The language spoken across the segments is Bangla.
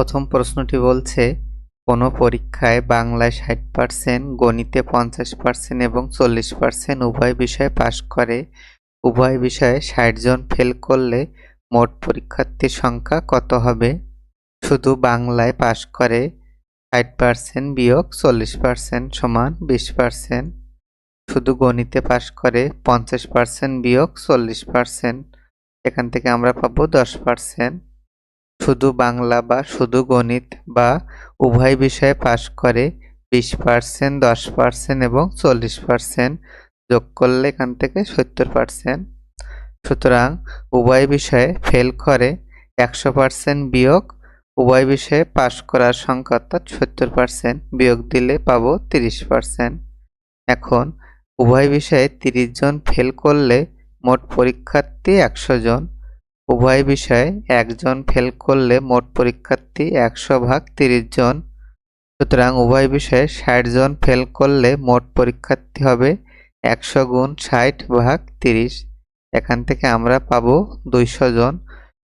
প্রথম প্রশ্নটি বলছে, কোনো পরীক্ষায় বাংলায় ষাট পার্সেন্ট গণিতে পঞ্চাশ পার্সেন্ট এবং চল্লিশ পার্সেন্ট উভয় বিষয়ে পাশ করে। উভয় বিষয়ে ষাট জন ফেল করলে মোট পরীক্ষার্থীর সংখ্যা কত হবে? শুধু বাংলায় পাশ করে ষাট পার্সেন্ট বিয়োগ চল্লিশ পার্সেন্ট সমান বিশ পার্সেন্ট শুধু গণিতে পাশ করে পঞ্চাশ পার্সেন্ট বিয়োগ চল্লিশ পার্সেন্ট এখান থেকে আমরা পাবো দশ পার্সেন্ট শুধু বাংলা বা শুধু গণিত বা উভয় বিষয়ে পাশ করে বিশ পার্সেন্ট দশ পার্সেন্ট এবং চল্লিশ পার্সেন্ট যোগ করলে এখান থেকে সত্তর পার্সেন্ট সুতরাং উভয় বিষয়ে ফেল করে একশো পার্সেন্ট বিয়োগ, উভয় বিষয়ে পাশ করার সংখ্যা অর্থাৎ সত্তর পার্সেন্ট বিয়োগ দিলে পাবো তিরিশ পার্সেন্ট এখন উভয় বিষয়ে তিরিশ জন ফেল করলে মোট পরীক্ষার্থী একশো জন। উভয় বিষয়ে একজন ফেল করলে মোট পরীক্ষার্থী একশো ভাগ তিরিশ জন। সুতরাং উভয় বিষয়ে ষাট জন ফেল করলে মোট পরীক্ষার্থী হবে একশো গুণ ষাট ভাগ তিরিশ। এখান থেকে আমরা পাবো দুইশো জন।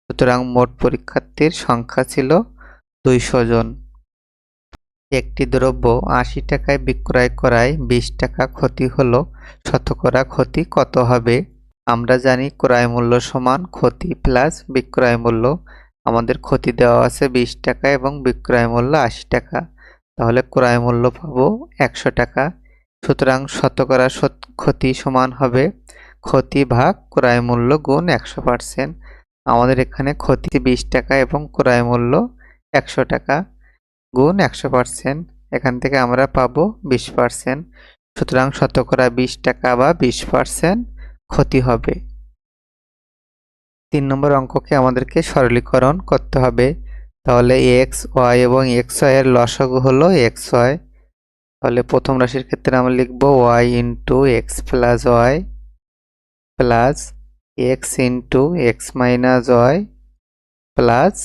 সুতরাং মোট পরীক্ষার্থীর সংখ্যা ছিল দুইশো জন। একটি দ্রব্য আশি টাকায় বিক্রয় করায় বিশ টাকা ক্ষতি হলো, শতকরা ক্ষতি কত হবে? আমরা জানি ক্রয় মূল্য সমান ক্ষতি প্লাস বিক্রয় মূল্য। আমাদের ক্ষতি দেওয়া আছে বিশ টাকা এবং বিক্রয় মূল্য আশি টাকা। তাহলে ক্রয় মূল্য পাবো একশো টাকা। সুতরাং শতকরা শত- ক্ষতি সমান হবে ক্ষতি ভাগ ক্রয় মূল্য গুণ একশো পার্সেন্ট আমাদের এখানে ক্ষতি বিশ টাকা এবং ক্রয় মূল্য একশো টাকা গুণ একশো পার্সেন্ট এখান থেকে আমরা পাবো বিশ পার্সেন্ট সুতরাং শতকরা বিশ টাকা বা বিশ পার্সেন্ট ক্ষতি হবে। তিন নম্বর অঙ্ককে আমাদেরকে সরলীকরণ করতে হবে। তাহলে এক্স ওয়াই এবং এক্স ওয়াই এর লসাগু হলো এক্স ওয়াই তাহলে প্রথম রাশির ক্ষেত্রে আমরা লিখব Y into X plus Y plus X into X minus Y plus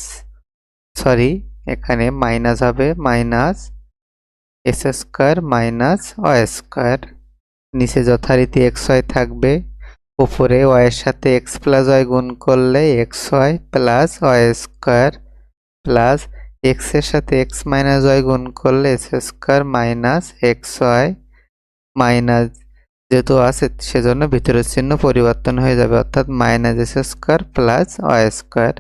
sorry এখানে মাইনাস হবে minus X square minus Y square নিচে যথারীতি এক্স ওয়াই থাকবে। উপরে ওয়াইয়ের সাথে এক্স প্লাস ওয়াই গুণ করলে X Y plus Y square plus এক্সের সাথে এক্স মাইনাস ওয়াই গুণ করলে X square minus X Y minus যেহেতু আছে, সেজন্য ভিতরের চিহ্ন পরিবর্তন হয়ে যাবে। অর্থাৎ minus X square plus Y square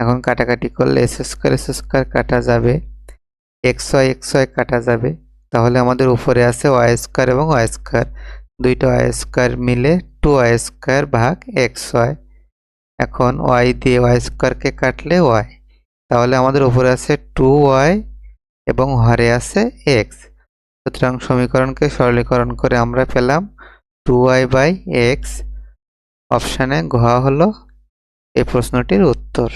এখন কাটাকাটি করলে এস স্কোয়ার এস স্কোয়ার কাটা যাবে। এক্স ওয়াই এক্স ওয়াই কাটা যাবে। তাহলে আমাদের উপরে আছে ওয়াই স্কোয়ার এবং ওয়াই স্কোয়ার দুইটা ওয়াই স্কোয়ার মিলে টু ওয়াই স্কোয়ার ভাগ এক্স ওয়াই এখন ওয়াই দিয়ে ওয়াই স্কোয়ারকে কাটলে ওয়াই তাহলে আমাদের উপরে আছে টু ওয়াই এবং হরে আছে এক্স সুতরাং সমীকরণকে সরলীকরণ করে আমরা পেলাম টু ওয়াই বাই এক্স অপশানে ঘ হলো এই প্রশ্নটির উত্তর।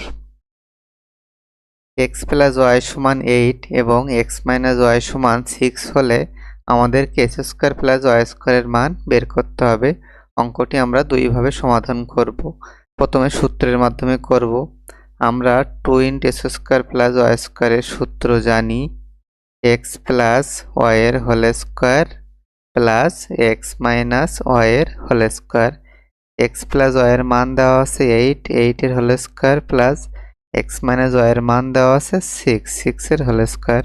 এক্স প্লাস ওয়াই সমান এইট এবং এক্স মাইনাস ওয়াই সমান সিক্স হলে আমাদেরকে এস স্কোয়ার প্লাস ওয়াই স্কোয়ারের মান বের করতে হবে। অঙ্কটি আমরা দুইভাবে সমাধান করব। প্রথমে সূত্রের মাধ্যমে করব। আমরা two into x square plus y স্কোয়ারের সূত্র জানি। এক্স প্লাস ওয়াইয়ের whole square plus x minus ওয়াইয়ের হোল স্কোয়ার এক্স প্লাস ওয়াইয়ের মান দেওয়া আছে এইট এইটের whole square plus x minus ওয়াইয়ের মান দেওয়া আছে সিক্স সিক্সের হোল স্কোয়ার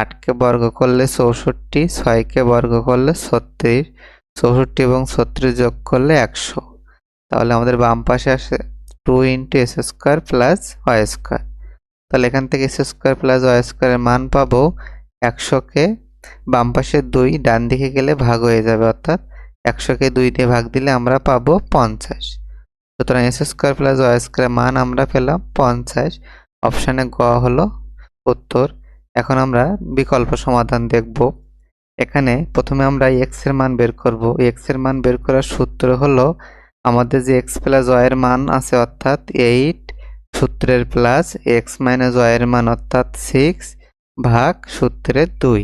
আটকে বর্গ করলে চৌষট্টি, ছয়কে বর্গ করলে ছত্রিশ। চৌষট্টি এবং ছত্রিশ যোগ করলে একশো। তাহলে আমাদের বাম পাশে আসে two into x square plus y square তাহলে এখান থেকে এস স্কোয়ার প্লাস ওয়াই স্কোয়ারের মান পাবো একশোকে বাম পাশে দুই, ডান দিকে গেলে ভাগ হয়ে যাবে অর্থাৎ একশোকে দুই দিয়ে ভাগ দিলে আমরা পাবো পঞ্চাশ। সুতরাং এস স্কোয়ার প্লাস ওয়াই স্কোয়ারের মান আমরা পেলাম পঞ্চাশ। অপশানে গ হলো উত্তর। এখন আমরা বিকল্প সমাধান দেখব। এখানে প্রথমে আমরা এক্সের মান বের করব। এক্সের মান বের করার সূত্র হলো আমাদের যে এক্স প্লাস এর মান আছে অর্থাৎ এইট সূত্রের প্লাস এক্স মাইনাস এর মান অর্থাৎ সিক্স ভাগ সূত্রের দুই।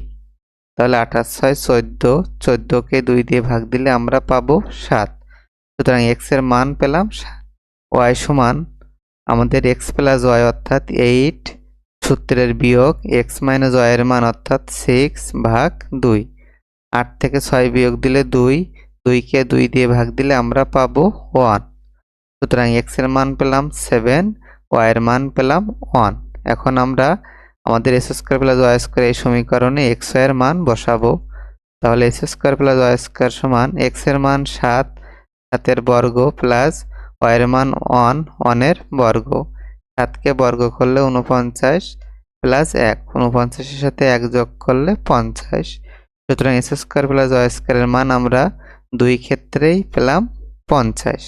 তাহলে আঠাশ, ছয়, চোদ্দ, চোদ্দোকে দুই দিয়ে ভাগ দিলে আমরা পাবো সাত। সুতরাং এক্সের মান পেলাম ওয়াই সমান আমাদের এক্স প্লাস ওয়াই অর্থাৎ এইট সূত্রের বিয়োগ এক্স মাইনাস ওয়াইয়ের মান অর্থাৎ সিক্স ভাগ দুই। আট থেকে ছয় বিয়োগ দিলে দুই, দুইকে দুই দিয়ে ভাগ দিলে আমরা পাবো ওয়ান সুতরাং এক্সের মান পেলাম সেভেন ওয়াইয়ের মান পেলাম ওয়ান এখন আমরা আমাদের x square plus y square এই সমীকরণে এক্সের মান বসাবো। তাহলে x square plus y square সমান এক্সের মান সাত, সাতের বর্গ প্লাস ওয়াইয়ের মান ওয়ান ওয়ানের বর্গ। সাতকে বর্গ করলে উনপঞ্চাশ প্লাস এক উনপঞ্চাশের সাথে এক যোগ করলে পঞ্চাশ। সুতরাং এস স্কোয়ার প্লাস ওয়াই স্কোয়ারের মান আমরা দুই ক্ষেত্রেই পেলাম পঞ্চাশ।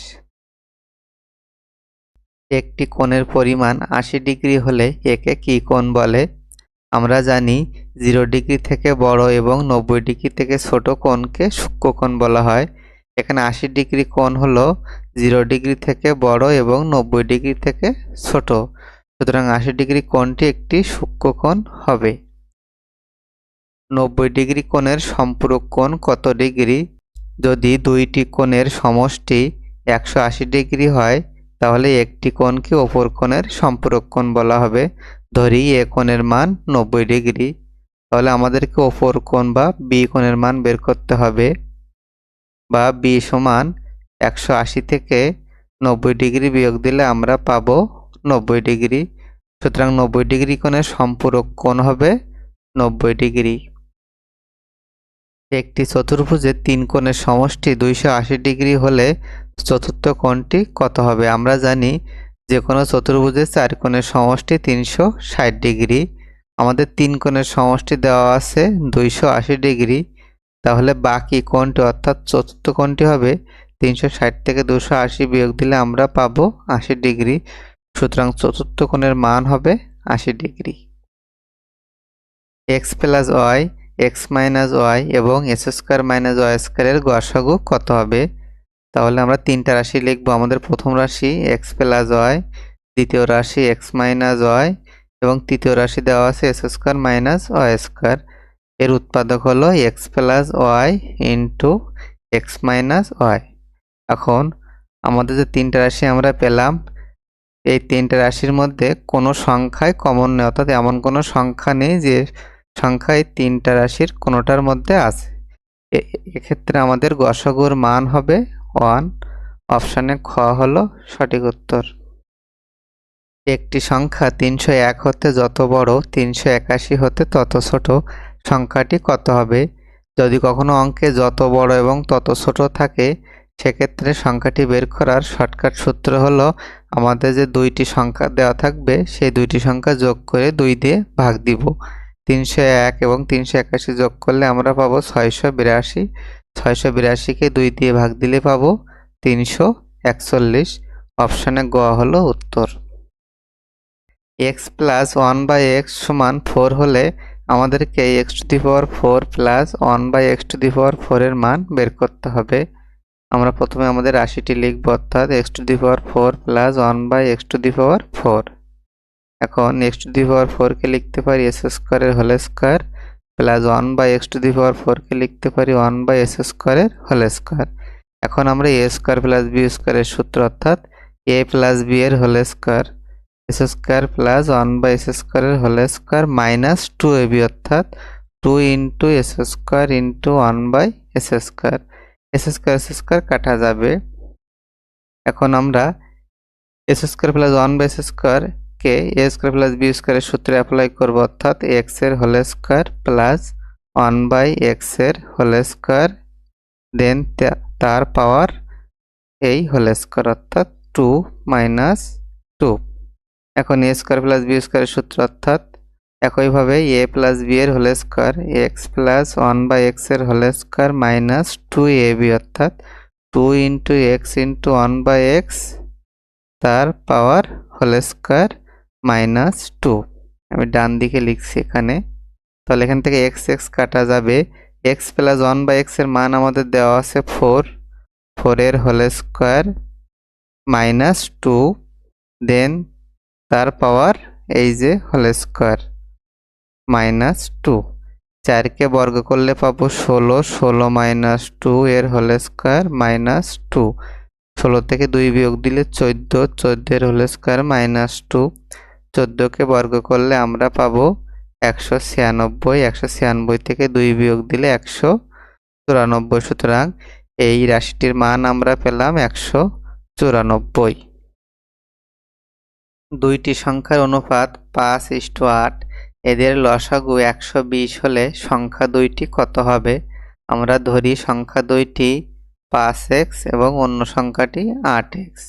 একটি কোণের পরিমাণ আশি ডিগ্রি হলে একে কি কোণ বলে? আমরা জানি জিরো ডিগ্রি থেকে বড় এবং নব্বই ডিগ্রি থেকে ছোট কোণকে সূক্ষ্ম কোণ বলা হয়। এখানে আশি ডিগ্রি কোণ হলো জিরো ডিগ্রি থেকে বড় এবং নব্বই ডিগ্রি থেকে ছোট। সুতরাং আশি ডিগ্রি কোণটি একটি সূক্ষ্ম কোণ হবে। নব্বই ডিগ্রি কোণের সম্পূরক কোণ কত ডিগ্রি? যদি দুইটি কোণের সমষ্টি একশো আশি ডিগ্রি হয়, তাহলে একটি কোণকে অপর কোণের সম্পূরক কোণ বলা হবে। ধরি এ কোণের মান নব্বই ডিগ্রি। তাহলে আমাদেরকে অপর কোণ বা বি কোণের মান বের করতে হবে। বা বি সমান একশো আশি থেকে নব্বই ডিগ্রি বিয়োগ দিলে আমরা পাবো নব্বই ডিগ্রি। সুতরাং নব্বই ডিগ্রি কোণের সম্পূরক কোণ হবে নব্বই ডিগ্রি। একটি চতুর্ভুজের তিন কোণের সমষ্টি দুইশো আশি ডিগ্রি হলে চতুর্থ কোণটি কত হবে? আমরা জানি যে কোনো চতুর্ভুজের চার কোণের সমষ্টি তিনশো ষাট ডিগ্রি। আমাদের তিন কোণের সমষ্টি দেওয়া আছে দুইশো আশি ডিগ্রি। তাহলে বাকি কোণটি অর্থাৎ চতুর্থ কোণটি হবে তিনশো ষাট থেকে দুশো আশি বিয়োগ দিলে আমরা পাবো আশি ডিগ্রি। সুতরাং চতুর্থ কোণের মান হবে আশি degree. X plus y, x minus y এবং এস স্কোয়ার মাইনাস ওয়াই স্কোয়ারের কত হবে? তাহলে আমরা তিনটা রাশি লিখব। আমাদের প্রথম রাশি এক্স প্লাস ওয়াই, দ্বিতীয় রাশি এক্স মাইনাস ওয়াই এবং তৃতীয় রাশি দেওয়া আছে এস স্কোয়ার মাইনাস ওয়াই এর উৎপাদক হলো x plus y into x minus y. এখন আমাদের যে তিনটা রাশি আমরা পেলাম, এই তিনটা রাশির মধ্যে কোনো সংখ্যায় কমন নেই, অর্থাৎ এমন কোনো সংখ্যা নেই যে সংখ্যায় তিনটা রাশির কোনোটার মধ্যে আছে। এক্ষেত্রে আমাদের গসগুর মান হবে ওয়ান অপশানে খ হলো সঠিক উত্তর। একটি সংখ্যা তিনশো এক হতে যত বড়, তিনশো একাশি হতে তত ছোট, সংখ্যাটি কত হবে? যদি কখনো অঙ্কে যত বড় এবং তত ছোট থাকে সেক্ষেত্রে সংখ্যাটি বের করার শর্টকাট সূত্র হলো আমাদের যে দুইটি সংখ্যা দেওয়া থাকবে, সেই দুইটি সংখ্যা যোগ করে দুই দিয়ে ভাগ দিব। তিনশো এক এবং তিনশো একাশি যোগ করলে আমরা পাবো ছয়শো বিরাশি। ছয়শো বিরাশিকে দুই দিয়ে ভাগ দিলে পাবো তিনশো একচল্লিশ। অপশানে গ হলো উত্তর। X plus one by x সমান ফোর হলে আমাদেরকে x to the power four plus one by x to the power ফোরের মান বের করতে হবে। আমরা প্রথমে আমাদের রাশিটি লিখব, অর্থাৎ x to the power four plus one by x to the power four এখন এক্স টু দি পাওয়ার ফোরকে লিখতে পারি এস স্কোয়ারের whole square plus one by x to the power ফোরকে লিখতে পারি ওয়ান বাই এস স্কোয়ারের হোল স্কোয়ার এখন আমরা এ স্কোয়ার প্লাস বি স্কোয়ারের সূত্র, অর্থাৎ এ প্লাস বি এর whole square x square plus one by x স্কোয়ারের whole square minus two a b অর্থাৎ two into x square into one by x square x square x square কাটা যাবে। এখন আমরা x square plus one by x square K, A square plus B স্কোয়ারের সূত্রে অ্যাপ্লাই করব, অর্থাৎ এক্সের whole square plus one by এক্সের হোল স্কোয়ার দেন তার পাওয়ার এই হোল স্কোয়ার অর্থাৎ টু মাইনাস টু এখন এ স্কোয়ার প্লাস বি স্কোয়ারের সূত্র, অর্থাৎ একইভাবে এ প্লাস বি এর whole square x plus one by এক্সের whole square minus two a b অর্থাৎ two into x into one by x তার power whole square minus two আমি ডান দিকে লিখছি এখানে। তাহলে এখান থেকে এক্স এক্স কাটা যাবে। এক্স প্লাস ওয়ান বাই এক্সের মান আমাদের দেওয়া আছে ফোর ফোরের whole square minus two then তার পাওয়ার এই যে হোল স্কোয়ার মাইনাস টু। চারকে বর্গ করলে পাবো ষোলো ষোলো মাইনাস টু এর হোল স্কোয়ার মাইনাস টু। ষোলো থেকে দুই বিয়োগ দিলে চোদ্দ, চোদ্দের হোল স্কোয়ার মাইনাস টু। চোদ্দোকে বর্গ করলে আমরা পাবো একশো ছিয়ানব্বই একশো ছিয়ানব্বই থেকে দুই বিয়োগ দিলে একশো চুরানব্বই। সুতরাং এই রাশিটির মান আমরা পেলাম একশো চুরানব্বই। দুইটি সংখ্যার অনুপাত পাঁচ ইস্টু আট এদের লসাগু একশো বিশ হলে সংখ্যা দুইটি কত হবে? আমরা ধরি সংখ্যা দুইটি পাঁচ এক্স এবং অন্য সংখ্যাটি আট এক্স।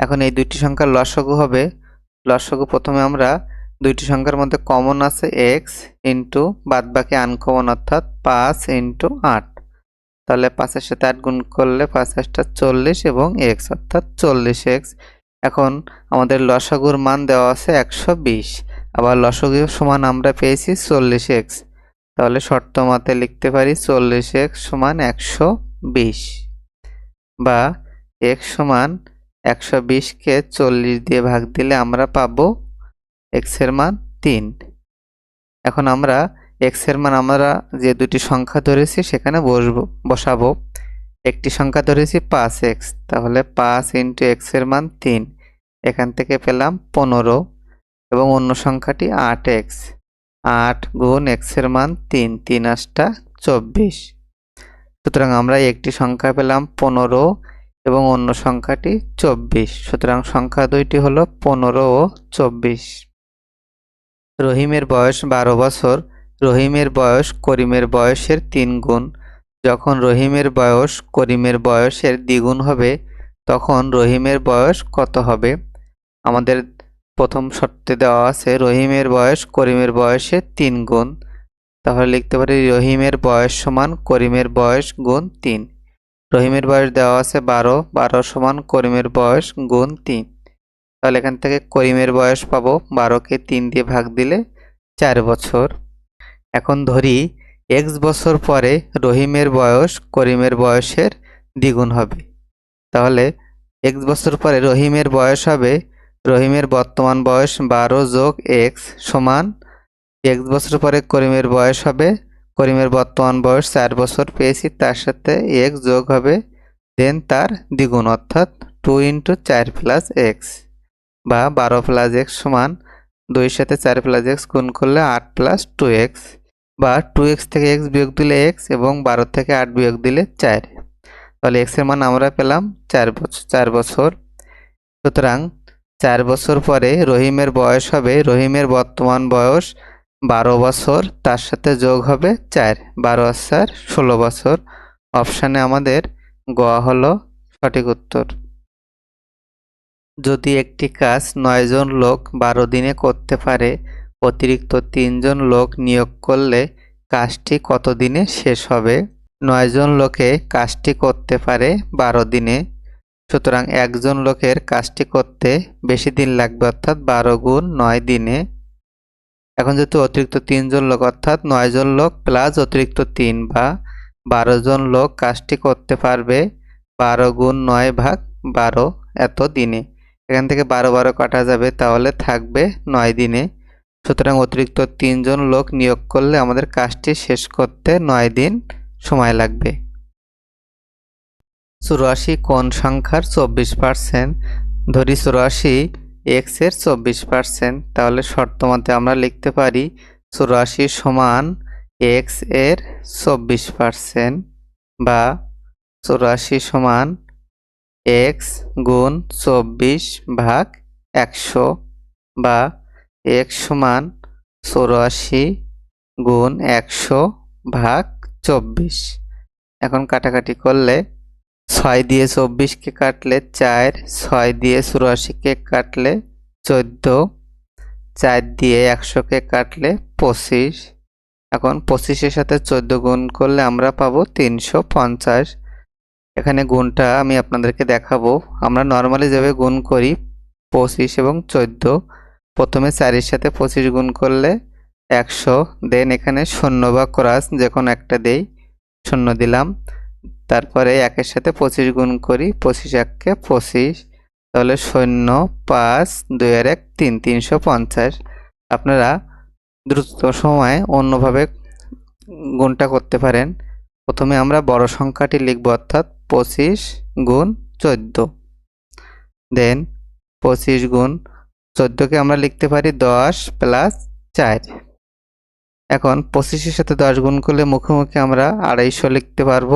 এখন এই দুইটি সংখ্যার লসাগু হবে। লসাগু প্রথমে আমরা দুইটি সংখ্যার মধ্যে কমন আছে এক্স ইন্টু, বাদবাকি আনকমন অর্থাৎ পাঁচ ইন্টু আট। তাহলে পাঁচের সাথে আট গুণ করলে পাঁচ আটটা চল্লিশ এবং এক্স অর্থাৎ চল্লিশ এক্স। এখন আমাদের লসাগুর মান দেওয়া আছে একশো বিশ। আবার লসগীয় সমান আমরা পেয়েছি চল্লিশ এক্স। তাহলে শর্ত মতে লিখতে পারি চল্লিশ এক্স সমান একশো বিশ। বা এক্স সমান একশো বিশকে চল্লিশ দিয়ে ভাগ দিলে আমরা পাবো এক্সের মান তিন। এখন আমরা এক্সের মান আমরা যে দুটি সংখ্যা ধরেছি সেখানে বসবো, বসাবো। একটি সংখ্যা ধরেছি পাঁচ এক্স, তাহলে পাঁচ ইন্টু এক্সের মান তিন। এখান থেকে পেলাম পনেরো। এবং অন্য সংখ্যাটি আট এক্স। আট গুণ এক্সের মান তিন তিন আটটা চব্বিশ। সুতরাং আমরা একটি সংখ্যা পেলাম পনেরো এবং অন্য সংখ্যাটি চব্বিশ। সুতরাং সংখ্যা দুইটি হলো পনেরো ও চব্বিশ। রহিমের বয়স বারো বছর। রহিমের বয়স করিমের বয়সের তিন গুণ। যখন রহিমের বয়স করিমের বয়সের দ্বিগুণ হবে, তখন রহিমের বয়স কত হবে? আমাদের প্রথম শর্তে দেওয়া আছে, রহিমের বয়স করিমের বয়সে তিন গুণ। তাহলে লিখতে পারি, রহিমের বয়স সমান করিমের বয়স গুণ তিন। রহিমের বয়স দেওয়া আছে বারো বারো সমান করিমের বয়স গুণ তিন। তাহলে এখান থেকে করিমের বয়স পাবো বারোকে তিন দিয়ে ভাগ দিলে চার বছর। এখন ধরি এক্স বছর পরে রহিমের বয়স করিমের বয়সের দ্বিগুণ হবে। তাহলে এক্স বছর পরে রহিমের বয়স হবে রহিমের বর্তমান বয়স বারো যোগ এক্স সমান এক্স বছর পরে করিমের বয়স হবে। করিমের বর্তমান বয়স চার বছর পেয়েছি, তার সাথে এক্স যোগ হবে দেন তার দ্বিগুণ, অর্থাৎ টু ইন্টু চার প্লাস এক্স বা বারো প্লাস এক্স সমান দুইয়ের সাথে চার প্লাস এক্স গুণ করলে আট প্লাস টু এক্স বা টু এক্স থেকে এক্স বিয়োগ দিলে এক্স এবং বারো থেকে আট বিয়োগ দিলে চার। তাহলে এক্সের মান আমরা পেলাম চার বছর চার বছর। সুতরাং চার বছর পরে রহিমের বয়স হবে, রহিমের বর্তমান বয়স বারো বছর, তার সাথে যোগ হবে চার। বারো আর চার ষোলো বছর। অপশানে আমাদের গোয়া হলো সঠিক উত্তর। যদি একটি কাজ নয়জন লোক বারো দিনে করতে পারে, অতিরিক্ত তিনজন লোক নিয়োগ করলে কাজটি কত দিনে শেষ হবে? নয়জন লোকে কাজটি করতে পারে বারো দিনে। সুতরাং একজন লোকের কাজটি করতে বেশি দিন লাগবে, অর্থাৎ বারো গুণ নয় দিনে। এখন যেহেতু অতিরিক্ত তিনজন লোক, অর্থাৎ নয়জন লোক প্লাস অতিরিক্ত তিন বা বারো জন লোক কাজটি করতে পারবে, বারো গুণ নয় ভাগ বারো এত দিনে। এখান থেকে বারো বারো কাটা যাবে, তাহলে থাকবে নয় দিনে। সুতরাং অতিরিক্ত তিনজন লোক নিয়োগ করলে আমাদের কাজটি শেষ করতে নয় দিন সময় লাগবে। চুরাশি কোন সংখ্যার চব্বিশ পার্সেন্ট ধরি চুরাশি এক্সের চব্বিশ পার্সেন্ট তাহলে শর্ত মতে আমরা লিখতে পারি চুরাশি সমান এক্সের চব্বিশ পার্সেন্ট বা চুরাশি সমান এক্স গুণ চব্বিশ ভাগ একশো বা এক্স সমান চৌরাশি গুণ একশো ভাগ চব্বিশ। এখন কাটাকাটি করলে ছয় দিয়ে চব্বিশকে কাটলে চার, ছয় দিয়ে চুরাশিকে কাটলে চোদ্দ, চার দিয়ে একশোকে কাটলে পঁচিশ। এখন পঁচিশের সাথে চোদ্দ গুণ করলে আমরা পাবো তিনশো পঞ্চাশ। এখানে গুণটা আমি আপনাদেরকে দেখাবো। আমরা নর্মালি যেভাবে গুণ করি, পঁচিশ এবং চোদ্দ, প্রথমে চারের সাথে পঁচিশ গুণ করলে একশো দেন এখানে শূন্য বা ক্রাস যে কোনো একটা দেই, শূন্য দিলাম। তারপরে একের সাথে পঁচিশ গুণ করি, পঁচিশ এককে পঁচিশ, তাহলে শূন্য পাঁচ, দুই আর এক, তিন, তিনশো পঞ্চাশ। আপনারা দ্রুত সময়ে অন্যভাবে গুণটা করতে পারেন। প্রথমে আমরা বড় সংখ্যাটি লিখব, অর্থাৎ পঁচিশ গুণ চোদ্দ। দেন পঁচিশ গুণ চোদ্দোকে আমরা লিখতে পারি দশ প্লাস চার। এখন পঁচিশের সাথে দশ গুণ করলে মুখোমুখি আমরা আড়াইশো লিখতে পারব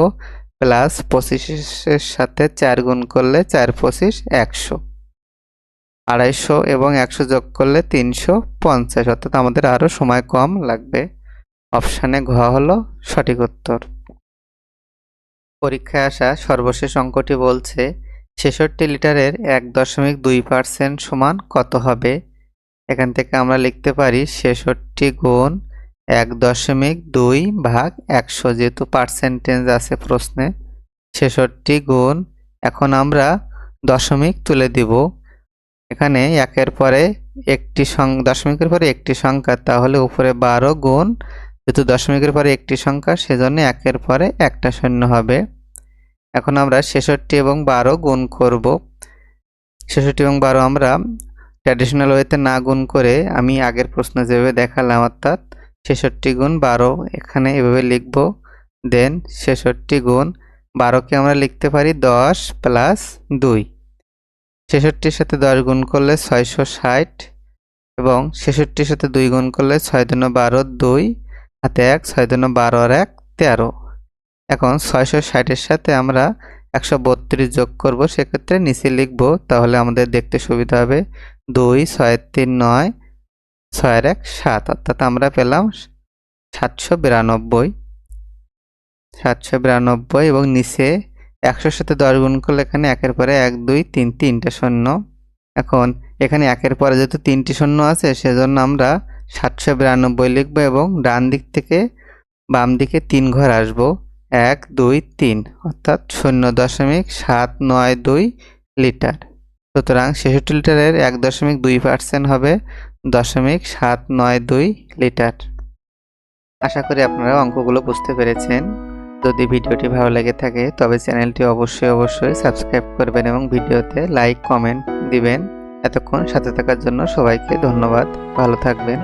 প্লাস পঁচিশের সাথে চার গুণ করলে চার পঁচিশ, একশো। আড়াইশো এবং একশো যোগ করলে তিনশো পঞ্চাশ, অর্থাৎ আমাদের আরও সময় কম লাগবে। অপশানে ঘ হলো সঠিক উত্তর। পরীক্ষায় আসা সর্বশেষ অঙ্কটি বলছে, ছেষট্টি লিটারের এক দশমিক দুই পার্সেন্ট সমান কত হবে? এখান থেকে আমরা লিখতে পারি ছেষট্টি গুণ এক দশমিক দুই ভাগ একশো যেহেতু পার্সেন্টেজ আছে প্রশ্নে, ছেষট্টি গুণ, এখন আমরা দশমিক তুলে দিব। এখানে একের পরে একটি দশমিকের পরে একটি সংখ্যা, তাহলে উপরে বারো গুণ, যেহেতু দশমিকের পরে একটি সংখ্যা, সেজন্য একের পরে একটা শূন্য হবে। এখন আমরা ছেষট্টি এবং বারো গুণ করব। ছেষট্টি এবং বারো আমরা ট্র্যাডিশনাল ওয়েতে না গুণ করে আমি আগের প্রশ্ন যেভাবে দেখালাম, অর্থাৎ ছেষট্টি গুণ বারো, এখানে এভাবে লিখব। দেন ছেষট্টি গুণ বারোকে আমরা লিখতে পারি দশ প্লাস দুই। ছেষট্টির সাথে দশ গুণ করলে ছয়শো ষাট এবং ছেষট্টির সাথে দুই গুণ করলে ছয় দুনো বারো দুই, হাতে এক, ছয় দুনো বারো আর এক তেরো। এখন ছয়শো ষাটের সাথে আমরা একশো বত্রিশ যোগ করব, সেক্ষেত্রে নিচে লিখব, তাহলে আমাদের দেখতে সুবিধা হবে। দুই, ছয়, তিন, নয় ছয়ের এক সাত, অর্থাৎ আমরা পেলাম সাতশো বিরানব্বই। সাতশো বিরানব্বই এবং নিচে একশোর সাথে দশ গুণ করলে এখানে একের পরে এক, দুই, তিন, তিনটে শূন্য। এখন এখানে একের পরে যেহেতু তিনটি শূন্য আছে, সেজন্য আমরা সাতশো বিরানব্বই লিখব এবং ডান দিক থেকে বাম দিকে তিন ঘর আসব। এক, দুই, তিন, অর্থাৎ শূন্য দশমিক সাত নয় দুই লিটার। সুতরাং ছেষট্টি লিটারের এক দশমিক দুই পার্সেন্ট হবে। দশমিক সাত নয় দুই লিটার। আশা করি আপনারা অঙ্কগুলো বুঝতে পেরেছেন। যদি ভিডিওটি ভালো লেগে থাকে, তবে চ্যানেলটি অবশ্যই অবশ্যই সাবস্ক্রাইব করবেন এবং ভিডিওতে লাইক, কমেন্ট দিবেন। এতক্ষণ সাথে থাকার জন্য সবাইকে ধন্যবাদ। ভালো থাকবেন।